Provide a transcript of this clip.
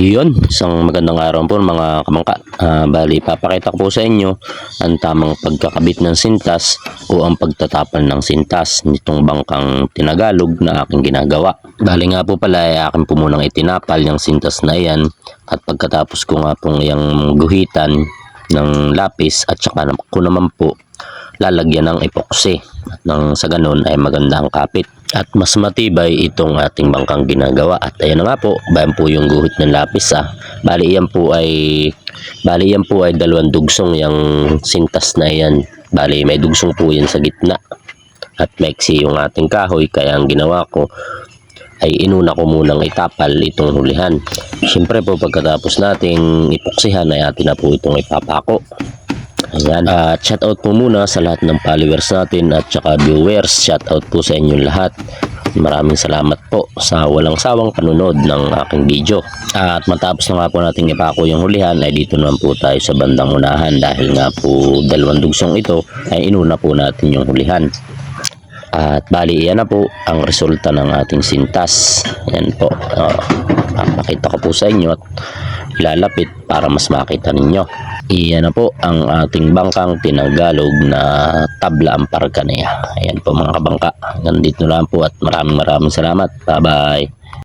Yun, isang magandang araw po mga kamangka. Ah, bali, papakita ko po sa inyo ang tamang pagkakabit ng sintas o ang pagtatapal ng sintas nitong bangkang tinagalog na aking ginagawa. Bali nga po pala ay akin po munang itinapal yung sintas na yan at pagkatapos ko nga pong yung guhitan ng lapis at saka ko naman po lalagyan ng epoxy nang sa ganun ay maganda ang kapit at mas matibay itong ating bangkang ginagawa at ayan na nga po bayan po yung guhit ng lapis ah bali yan po ay bali yan po ay dalawang dugsong yung sintas na yan bali may dugsong po yan sa gitna at maiksi yung ating kahoy kaya ang ginawa ko ay inuna ko munang itapal itong hulihan. Siyempre po pagkatapos nating ipuksihan ay atin na po itong ipapako. Ayan. At shout out po muna sa lahat ng followers natin at saka viewers. Shout out po sa inyong lahat. Maraming salamat po sa walang sawang panunod ng aking video. At matapos na nga po nating ipako yung hulihan ay dito naman po tayo sa bandang unahan dahil nga po dalawang dugsong ito ay inuna po natin yung hulihan. At bali iyan na po ang resulta ng ating sintas. Yan po. Uh, papakita ko po sa inyo at ilalapit para mas makita ninyo. Iyan na po ang ating bangkang tinagalog na tabla ang parkanaya. Ayan po mga kabangka. Hanggang dito lang po at maraming maraming salamat. Bye bye.